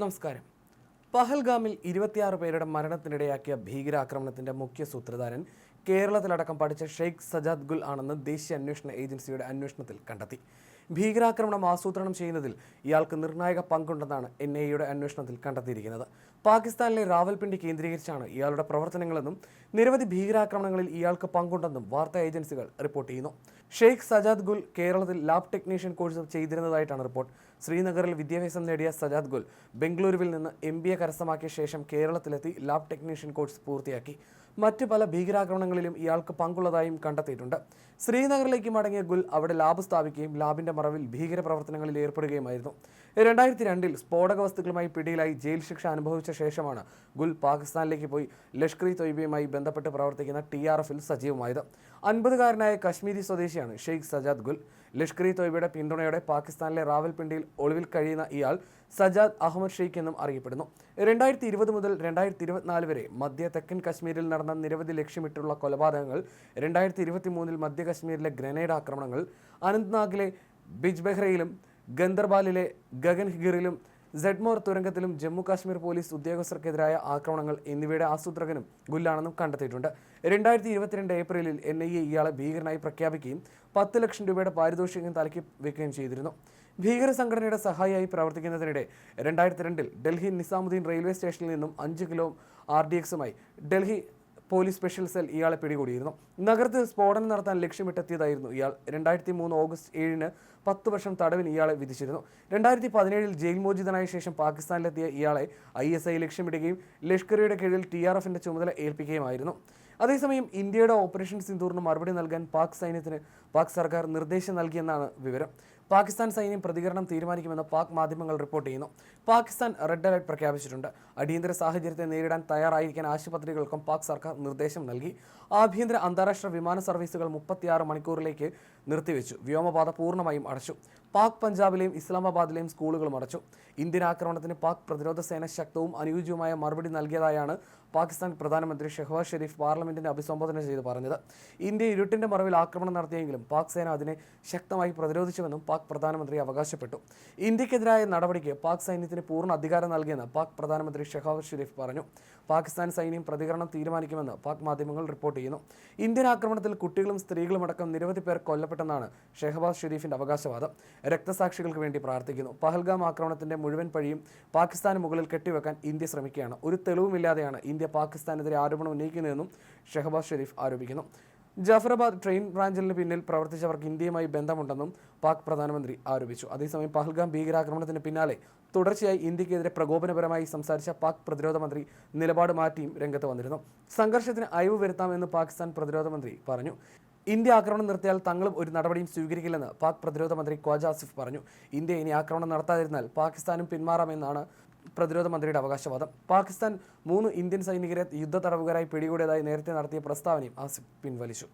നമസ്കാരം. പഹൽഗാമിൽ ഇരുപത്തിയാറ് പേരുടെ മരണത്തിനിടയാക്കിയ ഭീകരാക്രമണത്തിന്റെ മുഖ്യ സൂത്രധാരൻ കേരളത്തിലടക്കം പഠിച്ച ഷെയ്ഖ് സജാദ് ഗുൽ ആണെന്ന് ദേശീയ അന്വേഷണ ഏജൻസിയുടെ അന്വേഷണത്തിൽ കണ്ടെത്തി. ഭീകരാക്രമണം ആസൂത്രണം ചെയ്യുന്നതിൽ ഇയാൾക്ക് നിർണായക പങ്കുണ്ടെന്നാണ് എൻ അന്വേഷണത്തിൽ കണ്ടെത്തിയിരിക്കുന്നത്. പാകിസ്ഥാനിലെ റാവൽപിണ്ടി കേന്ദ്രീകരിച്ചാണ് ഇയാളുടെ പ്രവർത്തനങ്ങളെന്നും നിരവധി ഭീകരാക്രമണങ്ങളിൽ ഇയാൾക്ക് പങ്കുണ്ടെന്നും വാർത്താ ഏജൻസികൾ റിപ്പോർട്ട് ചെയ്യുന്നു. ഷെയ്ഖ് സജാദ് ഗുൽ കേരളത്തിൽ ലാബ് ടെക്നീഷ്യൻ കോഴ്സ് ചെയ്തിരുന്നതായിട്ടാണ് റിപ്പോർട്ട്. ശ്രീനഗറിൽ വിദ്യാഭ്യാസം നേടിയ സജാദ് ഗുൽ ബംഗളൂരുവിൽ നിന്ന് എം ബി എ കരസ്ഥമാക്കിയ ശേഷം കേരളത്തിലെത്തി ലാബ് ടെക്നീഷ്യൻ കോഴ്സ് പൂർത്തിയാക്കി. മറ്റ് പല ഭീകരാക്രമണങ്ങളിലും ഇയാൾക്ക് പങ്കുള്ളതായും കണ്ടെത്തിയിട്ടുണ്ട്. ശ്രീനഗറിലേക്ക് മടങ്ങിയ ഗുൽ അവിടെ ലാബ് സ്ഥാപിക്കുകയും ലാബിന്റെ മറവിൽ ഭീകരപ്രവർത്തനങ്ങളിൽ ഏർപ്പെടുകയുമായിരുന്നു. രണ്ടായിരത്തി രണ്ടിൽ സ്ഫോടക വസ്തുക്കളുമായി പിടിയിലായി ജയിൽ ശിക്ഷ അനുഭവിച്ച ശേഷമാണ് ഗുൽ പാകിസ്ഥാനിലേക്ക് പോയി ലഷ്കർ ഇ തൊയ്ബയുമായി ബന്ധപ്പെട്ട് പ്രവർത്തിക്കുന്ന ടി ആർ എഫിൽ സജീവമായത്. അൻപതുകാരനായ കശ്മീരി സ്വദേശിയാണ് ഷെയ്ഖ് സജാദ് ഗുൽ. ലഷ്കർ ഇ തൊയ്ബയുടെ പിന്തുണയോടെ പാകിസ്ഥാനിലെ റാവൽപിണ്ടിയിൽ ഒളിവിൽ കഴിയുന്ന ഇയാൾ സജാദ് അഹമ്മദ് ഷെയ്ഖ് എന്നും അറിയപ്പെടുന്നു. രണ്ടായിരത്തി ഇരുപത് മുതൽ രണ്ടായിരത്തി ഇരുപത്തിനാല് വരെ മധ്യ തെക്കൻ കശ്മീരിൽ നടന്ന നിരവധി ലക്ഷ്യമിട്ടുള്ള കൊലപാതകങ്ങൾ രണ്ടായിരത്തി ഇരുപത്തി മൂന്നിൽ മധ്യ കശ്മീരിലെ ഗ്രനേഡ് ആക്രമണങ്ങൾ അനന്ത്നാഗിലെ ബിജ്ബെഹ്റയിലും ഗന്ദർബാലിലെ ഗഗൻ ഹിഗറിലും സെഡ്മോർ തുരങ്കത്തിലും ജമ്മു കാശ്മീർ പോലീസ് ഉദ്യോഗസ്ഥർക്കെതിരായ ആക്രമണങ്ങൾ എന്നിവയുടെ ആസൂത്രകനും ഗുല്ലാണെന്നും കണ്ടെത്തിയിട്ടുണ്ട്. രണ്ടായിരത്തി ഇരുപത്തിരണ്ട് ഏപ്രിലിൽ എൻ ഐ എ ഇയാളെ ഭീകരനായി പ്രഖ്യാപിക്കുകയും പത്ത് ലക്ഷം രൂപയുടെ പാരിതോഷികം തലക്കി വെക്കുകയും ചെയ്തിരുന്നു. ഭീകര സംഘടനയുടെ സഹായിയായി പ്രവർത്തിക്കുന്നതിനിടെ രണ്ടായിരത്തി രണ്ടിൽ ഡൽഹി നിസാമുദ്ദീൻ റെയിൽവേ സ്റ്റേഷനിൽ നിന്നും അഞ്ച് കിലോ ആർ ഡി എക്സുമായി ഡൽഹി പോലീസ് സ്പെഷ്യൽ സെൽ ഇയാളെ പിടികൂടിയിരുന്നു. നഗരത്തിൽ സ്ഫോടനം നടത്താൻ ലക്ഷ്യമിട്ടെത്തിയതായിരുന്നു ഇയാൾ. രണ്ടായിരത്തി മൂന്ന് ഓഗസ്റ്റ് ഏഴിന് പത്ത് വർഷം തടവിന് ഇയാളെ വിധിച്ചിരുന്നു. രണ്ടായിരത്തി പതിനേഴിൽ ജയിൽ മോചിതനായ ശേഷം പാകിസ്ഥാനിലെത്തിയ ഇയാളെ ഐ എസ് ഐ ലക്ഷ്യമിടുകയും ലഷ്കറിയുടെ കീഴിൽ ടി ആർ എഫിന്റെ ചുമതല ഏൽപ്പിക്കുകയുമായിരുന്നു. അതേസമയം ഇന്ത്യയുടെ ഓപ്പറേഷൻ സിന്ദൂറിന് മറുപടി നൽകാൻ പാക് സൈന്യത്തിന് പാക് സർക്കാർ നിർദ്ദേശം നൽകിയെന്നാണ് വിവരം. പാകിസ്ഥാൻ സൈന്യം പ്രതികരണം തീരുമാനിക്കുമെന്ന് പാക് മാധ്യമങ്ങൾ റിപ്പോർട്ട് ചെയ്യുന്നു. പാകിസ്ഥാൻ റെഡ് അലർട്ട് പ്രഖ്യാപിച്ചിട്ടുണ്ട്. അടിയന്തര സാഹചര്യത്തെ നേരിടാൻ തയ്യാറായിരിക്കാൻ ആശുപത്രികൾക്കും പാക് സർക്കാർ നിർദ്ദേശം നൽകി. ആഭ്യന്തര അന്താരാഷ്ട്ര വിമാന സർവീസുകൾ മുപ്പത്തിയാറ് മണിക്കൂറിലേക്ക് നിർത്തിവെച്ചു. വ്യോമപാത പൂർണമായും അടച്ചു. പാക് പഞ്ചാബിലെയും ഇസ്ലാമാബാദിലെയും സ്കൂളുകളും അടച്ചു. ഇന്ത്യൻ ആക്രമണത്തിന് പാക് പ്രതിരോധ സേന ശക്തവും അനുയോജ്യവുമായ മറുപടി നൽകിയതായാണ് പാകിസ്ഥാൻ പ്രധാനമന്ത്രി ഷെഹ്വാസ് ഷെരീഫ് പാർലമെന്റിനെ അഭിസംബോധന ചെയ്ത് പറഞ്ഞത്. ഇന്ത്യ ഇരുട്ടിന്റെ മറവിൽ ആക്രമണം നടത്തിയെങ്കിലും പാക് സേന അതിനെ ശക്തമായി പ്രതിരോധിച്ചുവെന്നും പാക് പ്രധാനമന്ത്രി അവകാശപ്പെട്ടു. ഇന്ത്യക്കെതിരായ നടപടിക്ക് പാക് സൈന്യത്തിന് പൂർണ അധികാരം നൽകിയെന്ന് പാക് പ്രധാനമന്ത്രി ഷെഹ്വാസ് ഷെരീഫ് പറഞ്ഞു. പാകിസ്ഥാൻ സൈന്യം പ്രതികരണം തീരുമാനിക്കുമെന്ന് പാക് മാധ്യമങ്ങൾ റിപ്പോർട്ട് ചെയ്യുന്നു. ഇന്ത്യൻ ആക്രമണത്തിൽ കുട്ടികളും സ്ത്രീകളും അടക്കം നിരവധി പേർ കൊല്ലപ്പെട്ടെന്നാണ് ഷെഹബാസ് ഷെരീഫിന്റെ അവകാശവാദം. രക്തസാക്ഷികൾക്ക് വേണ്ടി പ്രാർത്ഥിക്കുന്നു. പഹൽഗാം ആക്രമണത്തിന്റെ മുഴുവൻ പഴിയും പാകിസ്ഥാന് മുകളിൽ കെട്ടിവെക്കാൻ ഇന്ത്യ ശ്രമിക്കുകയാണ്. ഒരു തെളിവുമില്ലാതെയാണ് ഇന്ത്യ പാകിസ്ഥാനെതിരെ ആരോപണം ഉന്നയിക്കുന്നതെന്നും ഷെഹബാസ് ഷെരീഫ് ആരോപിക്കുന്നു. ജഫറാബാദ് ട്രെയിൻ ബ്രാഞ്ചിന് പിന്നിൽ പ്രവർത്തിച്ചവർക്ക് ഇന്ത്യയുമായി ബന്ധമുണ്ടെന്നും പാക് പ്രധാനമന്ത്രി ആരോപിച്ചു. അതേസമയം പഹൽഗാം ഭീകരാക്രമണത്തിന് പിന്നാലെ തുടർച്ചയായി ഇന്ത്യക്കെതിരെ പ്രകോപനപരമായി സംസാരിച്ച പാക് പ്രതിരോധ മന്ത്രി നിലപാട് മാറ്റിയും രംഗത്ത് വന്നിരുന്നു. സംഘർഷത്തിന് അയവ് വരുത്താമെന്ന് പാകിസ്ഥാൻ പ്രതിരോധ മന്ത്രി പറഞ്ഞു. ഇന്ത്യ ആക്രമണം നിർത്തിയാൽ തങ്ങളും ഒരു നടപടിയും സ്വീകരിക്കില്ലെന്ന് പാക് പ്രതിരോധ മന്ത്രി ഖ്വാജ ആസിഫ് പറഞ്ഞു. ഇന്ത്യ ഇനി ആക്രമണം നടത്താതിരുന്നാൽ പാകിസ്ഥാനും പിന്മാറാമെന്നാണ് പ്രതിരോധ മന്ത്രിയുടെ അവകാശവാദം. പാകിസ്ഥാൻ മൂന്ന് ഇന്ത്യൻ സൈനികരെ യുദ്ധ തടവുകാരായി പിടികൂടിയതായി നേരത്തെ നടത്തിയ പ്രസ്താവനയും ആസിഫ് പിൻവലിച്ചു.